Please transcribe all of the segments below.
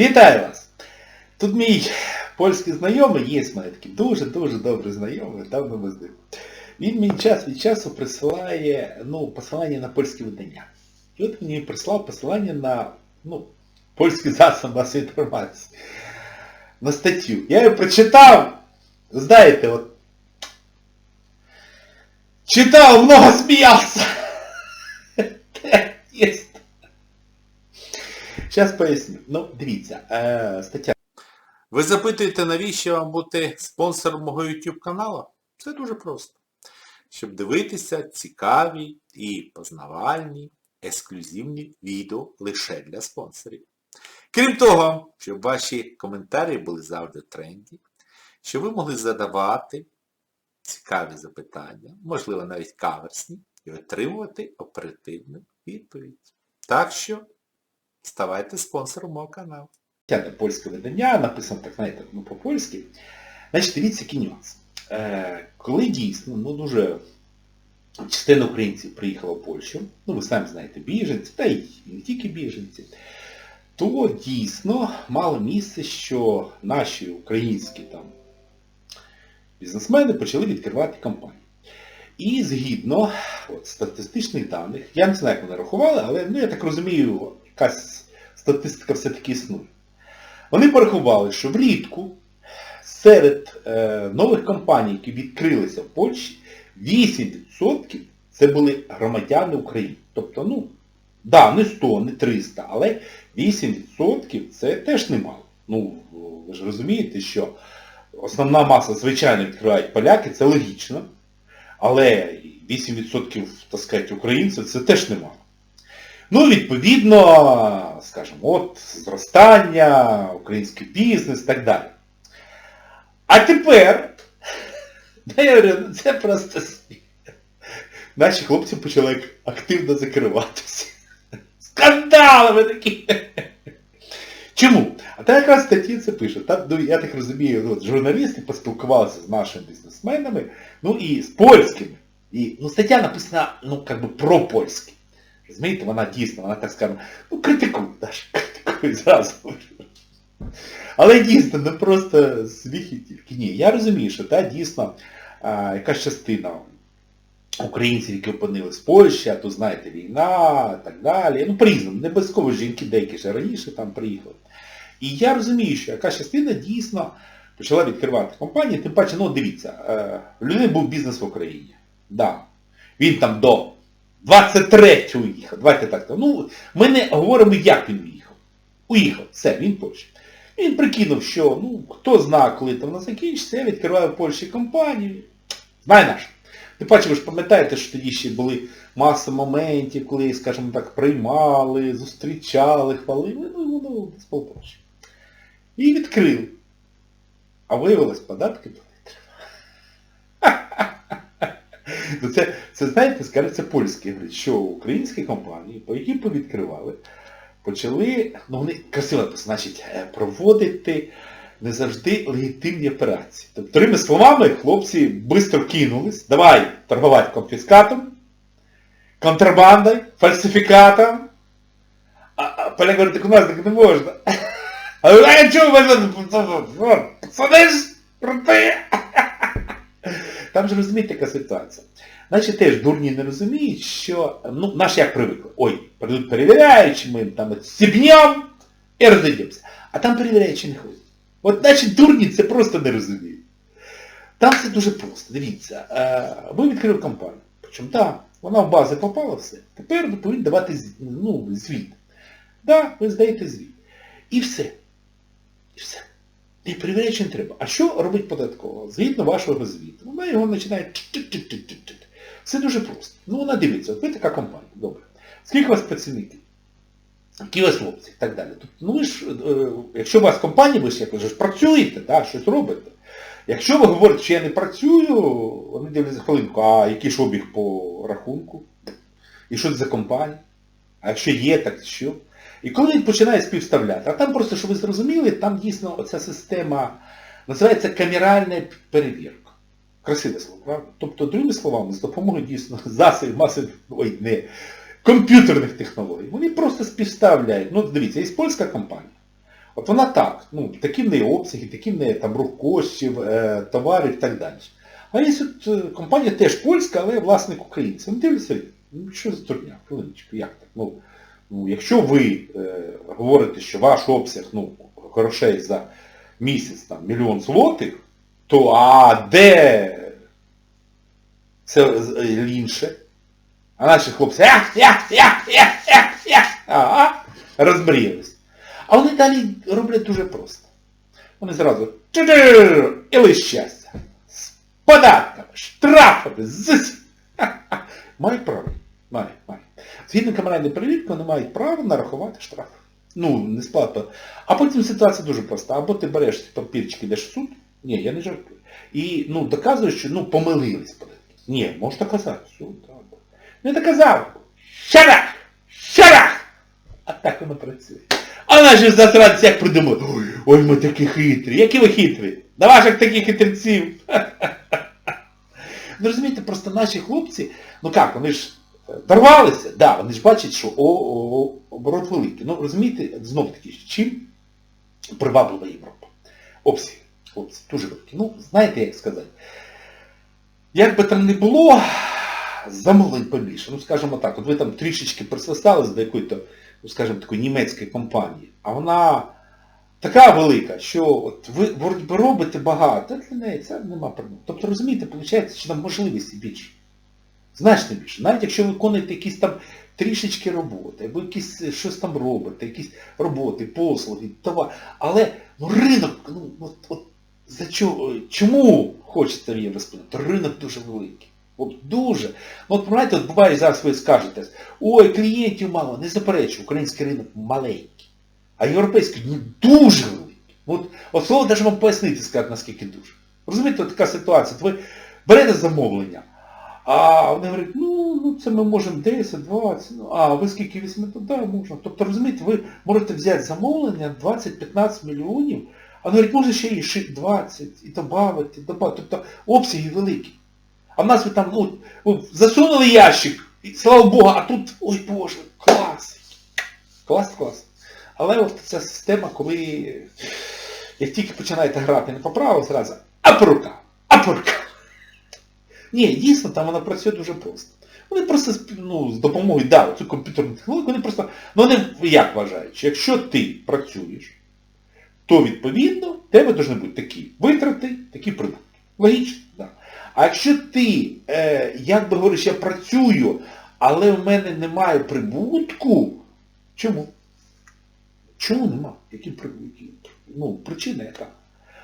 Вітаю вас! Тут мій польський знайомий, є в мене такий дуже-дуже добрий знайомий, давно ми з ним. Він мені час від часу присилає ну, посилання на польські видання. І от мені прислав посилання на ну, польський засіб масової інформації. На статтю. Я її прочитав. Знаєте, от. Читав, много сміявся. Зараз поясню. Ну, дивіться, е, стаття. Ви запитуєте, навіщо вам бути спонсором мого YouTube каналу? Це дуже просто. Щоб дивитися цікаві і познавальні, ексклюзивні відео лише для спонсорів. Крім того, щоб ваші коментарі були завжди тренді, щоб ви могли задавати цікаві запитання, можливо навіть каверсні, і отримувати оперативну відповідь. Так що ставайте спонсором мого каналу. Польське видання, написано так, знаєте, ну, по-польськи. Значить, дивіться, який нюанс. Е, коли дійсно, ну дуже частина українців приїхала в Польщу, ну ви самі знаєте, біженці, та й не тільки біженці, то дійсно мало місце, що наші українські там бізнесмени почали відкривати компанії. І згідно от, статистичних даних, я не знаю, як вони рахували, але ну, я так розумію, якась статистика все-таки існує. Вони порахували, що влітку серед е, нових компаній, які відкрилися в Польщі, 8% це були громадяни України. Тобто, ну, да, не 100, не 300, але 8% це теж немало. Ну, ви ж розумієте, що основна маса, звичайно, відкривають поляки, це логічно. Але 8% так сказати, українців це теж немало. Ну, відповідно, скажімо, от, зростання, український бізнес і так далі. А тепер, да я говорю, ну це просто сміх. Наші хлопці почали активно закриватися. Скандалами такі. Чому? А та якраз статті це пише. Там, ну, я так розумію, от, журналісти поспілкувалися з нашими бізнесменами, ну і з польськими. І, ну, стаття написана, ну, як би про польське. Розумієте, вона дійсно, вона так скажемо, ну критикує, Даша, критикує зразу. Але дійсно, не просто сміх і тільки. Ні, я розумію, що та дійсно а, якась частина українців, які опинились в Польщі, а то знаєте, війна і так далі. Ну, по-різному, не обов'язково жінки, деякі ще раніше там приїхали. І я розумію, що якась частина дійсно почала відкривати компанії, тим паче, ну дивіться, е, у людини був бізнес в Україні. Да. Він там до 23-го уїхав. Давайте так. Ну, ми не говоримо, як він уїхав. Уїхав. Все, він в Польщі. Він прикинув, що ну, хто знає, коли там вона закінчиться, я відкриваю в Польщі компанію. Знає наш. Тим паче, ви ж пам'ятаєте, що тоді ще були маса моментів, коли, скажімо так, приймали, зустрічали, хвалили, ну, воно без полтоші. І відкрили. А виявилось, податки платити треба. Ну це, це, знаєте, скажуть, це польські, що українські компанії, які повідкривали, почали, ну вони красиво, значить, е, проводити не завжди легітимні операції. Тобто, другими словами, хлопці швидко кинулись, давай торгувати конфіскатом, контрабандою, фальсифікатом. А, поляк говорить, так у нас так не можна. А я чого ви пацани? Там же розумієте, яка ситуація. Значить теж дурні не розуміють, що, ну, наш як привикли. Ой, прийдуть перевіряючи, ми там сібнем і розійдемося. А там перевіряючи не ходять. От значить дурні це просто не розуміють. Там все дуже просто. Дивіться, е, ви відкрили компанію. Причому, так, вона в бази попала все. Тепер повинні давати ну, звіт. Так, да, ви здаєте звіт. І все. І все. І перевіряючи не треба. А що робить податково? Згідно вашого звіту. Вона його починає. Все дуже просто. Ну вона дивиться, от ви така компанія, добре. Скільки у вас працівників? Які у вас хлопці і так далі. Тобто, ну ви ж, е, якщо у вас компанія, ви ж як ви ж працюєте, да, щось робите. Якщо ви говорите, що я не працюю, вони дивляться хвилинку, а який ж обіг по рахунку? І що це за компанія? А якщо є, так що? І коли він починає співставляти, а там просто, щоб ви зрозуміли, там дійсно оця система називається камеральна перевірка. Красиве слово, правда? Тобто, другими словами, з допомогою дійсно засобів масових, ой, не, комп'ютерних технологій, вони просто співставляють. Ну, дивіться, є польська компанія. От вона так, ну, такі в неї обсяги, такі в неї там рух коштів, е, товарів і так далі. А є от е, компанія теж польська, але власник українець. Вони дивляться, ну що за турня, хвилиночку, як так? Ну, ну, якщо ви е, говорите, що ваш обсяг ну, грошей за місяць там, мільйон злотих, то а де це е, інше? А наші хлопці ях, ях, ях, ях, ях, ага, розмріялись. А вони далі роблять дуже просто. Вони зразу і лише щастя. З податками, штрафами, з... Мають право. Мають, мають. Згідно камеральної перевірки, вони мають право нарахувати штраф. Ну, не сплата. А потім ситуація дуже проста. Або ти береш папірчики, йдеш в суд. Ні, я не жартую. І ну, доказуєш, що ну, помилились. Ні, можеш доказати. Все, так. Не доказав. Шарах! Шарах! А так воно працює. А наші засранці як придумали. Ой, ой, ми такі хитрі. Які ви хитрі? На ваших таких хитреців. Ну розумієте, просто наші хлопці, ну як, вони ж е, дорвалися, да, вони ж бачать, що о, о, оборот великий. Ну розумієте, знов таки, чим приваблива Європа? Обсяги. Обсяги дуже великі. Ну, знаєте, як сказати. Як би там не було, замовлень побільше. Ну, скажімо так, от ви там трішечки присостались до якої-то, ну, скажімо, такої німецької компанії, а вона така велика, що от ви робите багато, для неї це нема проблем. Тобто, розумієте, виходить, що там можливості більше. Значно більше. Навіть якщо ви виконуєте якісь там трішечки роботи, або якісь е, щось там робите, якісь роботи, послуги, товар. Але ну, ринок, ну, от, от, за чого, чому хочеться в євроспільноті? Ринок дуже великий. От дуже. Ну, от знаєте, от буває зараз ви скажете, ой, клієнтів мало, не заперечую, український ринок маленький. А європейський ну, дуже великий. От, от слово навіть вам пояснити сказати, наскільки дуже. Розумієте, от така ситуація. От ви берете замовлення, а вони говорять, ну, ну це ми можемо 10, 20, ну, а ви скільки візьмете, да, можна. Тобто, розумієте, ви можете взяти замовлення 20-15 мільйонів, а вони говорять, може ще і ши- 20, і додати, додати. Тобто обсяги великі. А в нас ви там, ну, ну, засунули ящик, і слава Богу, а тут, ой Боже, клас. Клас, клас. Але от ця система, коли як тільки починаєте грати не по праву, зразу, а по Ні, дійсно, там вона працює дуже просто. Вони просто ну, з допомогою, да, цю комп'ютерну технологію, вони просто, ну вони як вважають, що якщо ти працюєш, то відповідно тебе повинні бути такі витрати, такі прибутки. Логічно, так. Да. А якщо ти, е, як би говориш, я працюю, але в мене немає прибутку, чому? Чому нема? Які прибутки? Ну, причина яка?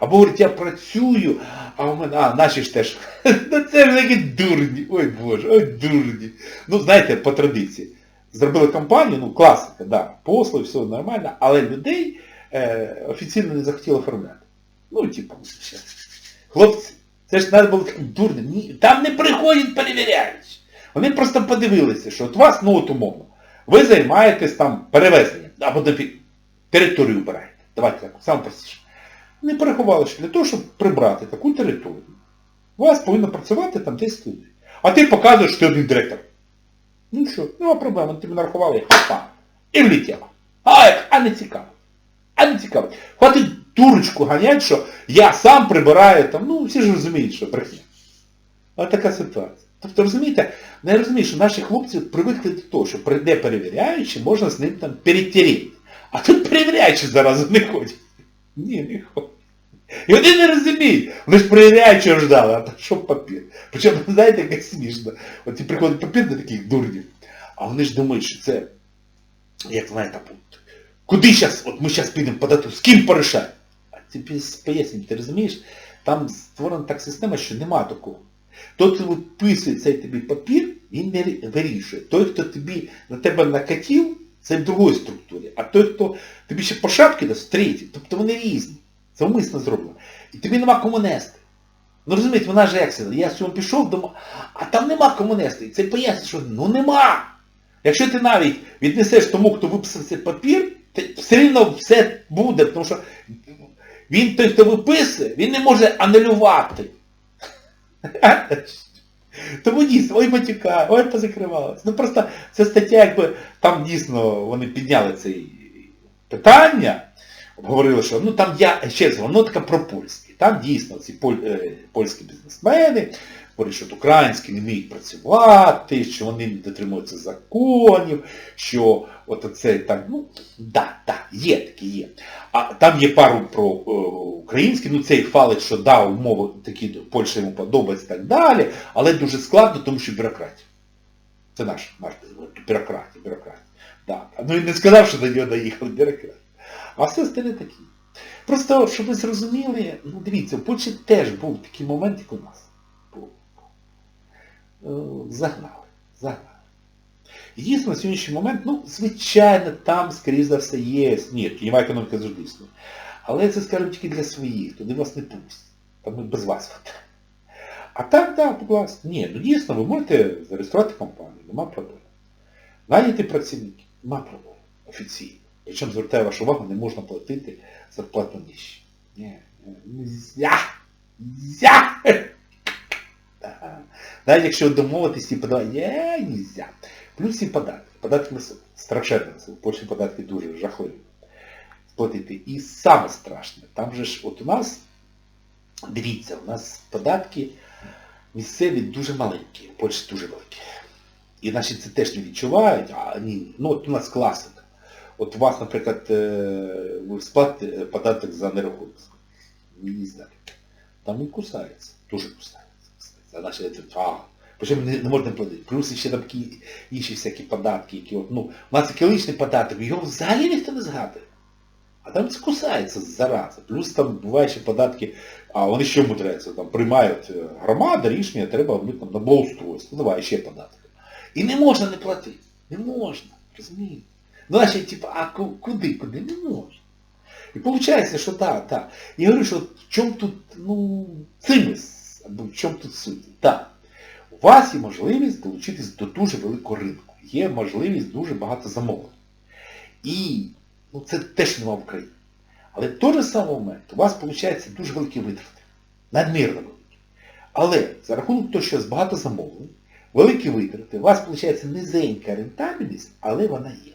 Або говорить, я працюю, а у мене, а, наші ж теж. Ну це ж такі дурні. Ой Боже, ой дурні. Ну, знаєте, по традиції. Зробили кампанію, ну, класика, да, послуги, все нормально, але людей е, офіційно не захотіли оформляти. Ну, типу, хлопці, це ж треба було так дурно. Ні, там не приходять перевіряючі. Вони просто подивилися, що от вас, ну от умовно, ви займаєтесь там перевезенням, або територію обираєте. Давайте так, саме простіше. Вони порахували, для того, щоб прибрати таку територію, у вас повинно працювати там 10 людей. А ти показуєш, що ти один директор. Ну що, нема проблем, ти мене нарахували, хопа. І влетіло. А, а не цікаво. А не цікаво. Хватить дурочку ганять, що я сам прибираю там, ну всі ж розуміють, що брехня. Ось така ситуація. Тобто, розумієте, я розумію, що наші хлопці привикли до того, що прийде перевіряючий, можна з ним там перетеріти. А тут перевіряючі зараз не ходять. Ні, не ходять. І вони не розуміють. Вони ж перевіряючого ждали, а так що папір. Причому, знаєте, як смішно. От і приходить папір до таких дурнів, а вони ж думають, що це, як знаєте, куди зараз, от ми зараз підемо подати, з ким порішаємо? А ти пояснюй, ти розумієш, там створена так система, що нема такого. Той, хто виписує цей тобі папір, він не вирішує. Той, хто тобі на тебе накатів, це в другій структурі. А той, хто тобі ще по шапки дасть, третій. Тобто вони різні. Це умисно зроблено. І тобі нема кому нести. Ну розумієте, вона ж як я сьогодні пішов дома, а там нема кому нести. І це пояснює, що ну нема. Якщо ти навіть віднесеш тому, хто виписав цей папір, ти все рівно все буде, тому що він той, хто виписує, він не може анулювати. Тому дійсно, ой матюка, ой позакривалось. Ну просто ця стаття, якби там дійсно вони підняли це питання. обговорили, що ну там я ще раз, воно польські. пропольське. Там дійсно ці поль, е, польські бізнесмени говорять, що українські не вміють працювати, що вони не дотримуються законів, що от це так, ну, да, да, є такі є. А там є пару про е, українські, ну цей фалить, що да, умови такі, Польща йому подобається і так далі, але дуже складно, тому що бюрократія. Це наш, наш бюрократія, бюрократія. Да. Ну і не сказав, що до нього доїхали бюрократи. А все остальне такі. Просто, щоб ви зрозуміли, ну дивіться, в Польщі теж був такий момент, як у нас. Е, Загнали. Загнали. Дійсно, на сьогоднішній момент, ну, звичайно, там, скоріш за все, є. Ні, тіньова економіка завжди існує. Але це, скажімо, тільки для своїх, туди вас не пустять. Там ми без вас. А так, так, будь ласка. Ні, ну дійсно, ви можете зареєструвати компанію, нема проблем. Наняти працівників, нема проблем. Офіційно. Причому звертаю вашу увагу, не можна платити зарплату нижче. Ні, нельзя. Нельзя. Навіть якщо домовитись і подавати, є, нельзя. Плюс і податки. Податки страшенно. В Польщі податки дуже жахливі. Сплатити. І саме страшне, там же ж, от у нас, дивіться, у нас податки місцеві дуже маленькі, в Польщі дуже великі. І наші це теж не відчувають, а ні, ну от у нас класика. От у вас, наприклад, е, ви сплатите податок за нерухомість. Не знаю. Там він кусається, дуже кусається. А наші це, а, Причому не, не можна платити. Плюс ще там такі інші всякі податки, які от, ну, у нас екологічний податок, його взагалі ніхто не згадує. А там це кусається зараза. Плюс там бувають ще податки, а вони що мудряються, там приймають е, громада, рішення, треба вони там ну давай ще податки. І не можна не платити. Не можна. Розумієте? Ну, значить, типу, а куди, куди? Не можна. І виходить, що так, так. Я говорю, що в чому тут, ну, цимис, в чому тут суть? Так. У вас є можливість долучитись до дуже великого ринку. Є можливість дуже багато замовлень. І ну, це теж нема в Україні. Але в той же самий момент у вас виходить дуже великі витрати. Надмірно великі. Але за рахунок того, що у вас багато замовлень, великі витрати, у вас виходить низенька рентабельність, але вона є.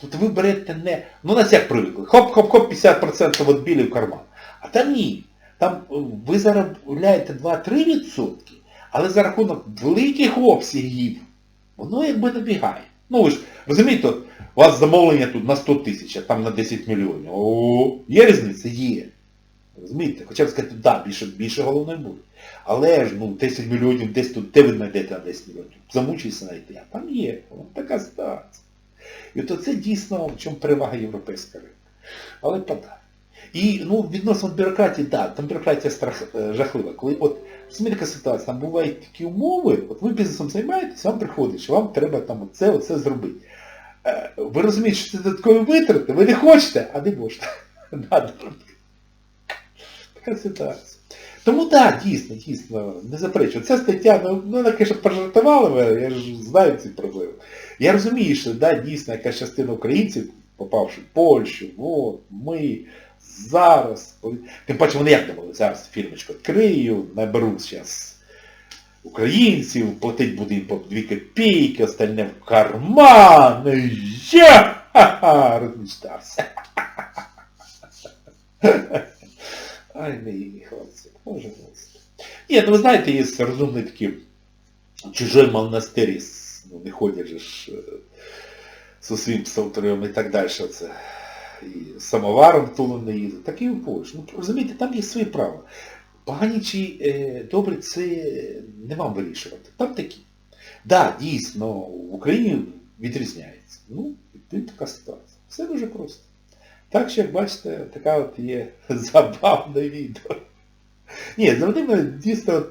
Тобто ви берете не... Ну нас як привикли. Хоп-хоп-хоп, 50% від білі в карман. А там ні. Там е, ви заробляєте 2-3%, але за рахунок великих обсягів воно якби набігає. Ну ви ж розумієте, от, у вас замовлення тут на 100 тисяч, а там на 10 мільйонів. О, є різниця? Є. Розумієте? Хоча б сказати, так, більше, більше головне буде. Але ж ну, 10 мільйонів десь тут, де ви знайдете на 10 мільйонів? Замучуйся знайти, а там є. Вон така ситуація. І от це дійсно в чому перевага європейського ринку. Але подай. І ну, відносно бюрократії, так, да, там бюрократія страх, е, жахлива. Коли от, така ситуація, там бувають такі умови, от ви бізнесом займаєтесь, вам приходить, що вам треба там оце, оце зробити. Е, Ви розумієте, що це додаткові витрати, ви не хочете, а не можете. Така ситуація. Тому так, да, дійсно, дійсно, не заперечую. Ця стаття, ну, ну вона, звісно, пожартувала мене, я ж знаю ці проблеми. Я розумію, що да, дійсно якась частина українців, попавши в Польщу, от, ми зараз, тим паче вони як думали, зараз фірмочку відкрию, наберу зараз українців, платить буде їм по 2 копійки, остальне в карман, ха-ха, розмічтався. Ай, наївні хлопці, боже господи. Ні, ну ви знаєте, є розумні такі чужой монастирі, ну не ходять ж е, з усім псалтерем і так далі. Це. І самоваром тулом не їздить. Так і в Польщі. Ну, розумієте, там є свої права. Погані чи е, добрі, це не вам вирішувати. Там такі. Так, да, дійсно, в Україні відрізняється. Ну, і така ситуація. Все дуже просто. Так що, як бачите, така от є забавне відео. Ні, завжди дійсно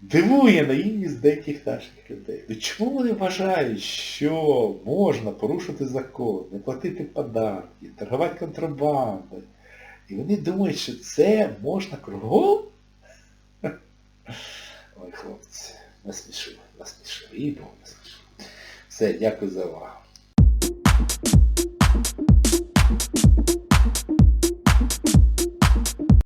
дивує наївність деяких наших людей. Ну чому вони вважають, що можна порушити закон, не платити податки, торгувати контрабандою? І вони думають, що це можна кругом? Ой, хлопці, насмішили, насмішили. І Бог насмішив. Все, дякую за увагу.